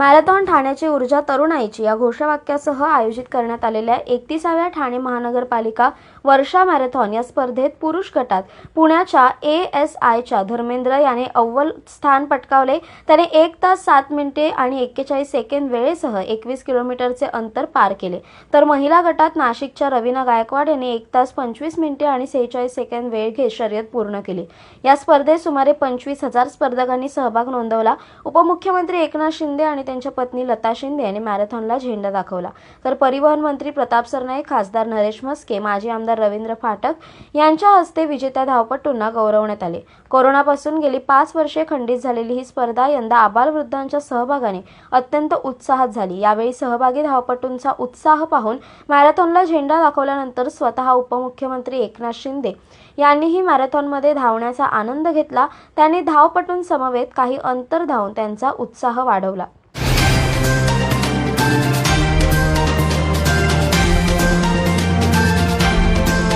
Marathon ठाण्याची ऊर्जा तरुणाईची या घोषवाक्यासह आयोजित करण्यात आलेल्या एकतीसाव्या ठाणे महानगरपालिका वर्षा मॅरेथॉन या स्पर्धेत पुरुष गटात पुण्याच्या ए एस आयच्या धर्मेंद्र याने अव्वल स्थान पटकावले. त्याने एक तास सात मिनिटे आणि एक्केचाळीस सेकंद वेळेसह एकवीस किलोमीटरचे अंतर पार केले. तर महिला गटात नाशिकच्या रवीना गायकवाड यांनी एक तास पंचवीस मिनिटे आणि सेहेचाळीस सेकंद वेळ घेत शर्यत पूर्ण केली. या स्पर्धेत सुमारे पंचवीस हजार स्पर्धकांनी सहभाग नोंदवला. उपमुख्यमंत्री एकनाथ शिंदे आणि त्यांच्या पत्नी लता शिंदे यांनी मॅरेथॉनला झेंडा दाखवला. तर परिवहन मंत्री प्रताप सरनाईक खासदार नरेश म्हस्के माजी आमदार रवींद्र फाटक यांच्या हस्ते विजेत्या धावपटूंना गौरवण्यात आले. कोरोनापासून गेली पाच वर्षे खंडित झालेली ही स्पर्धा यंदा आबालवृद्धांच्या सहभागाने अत्यंत उत्साहात झाली. यावेळी सहभागी धावपटूंचा उत्साह पाहून मॅरेथॉनला झेंडा दाखवल्यानंतर स्वतः उपमुख्यमंत्री एकनाथ शिंदे यांनीही मॅरेथॉनमध्ये धावण्याचा आनंद घेतला. त्यांनी धावपटूंसमवेत काही अंतर धावून त्यांचा उत्साह वाढवला. Thank you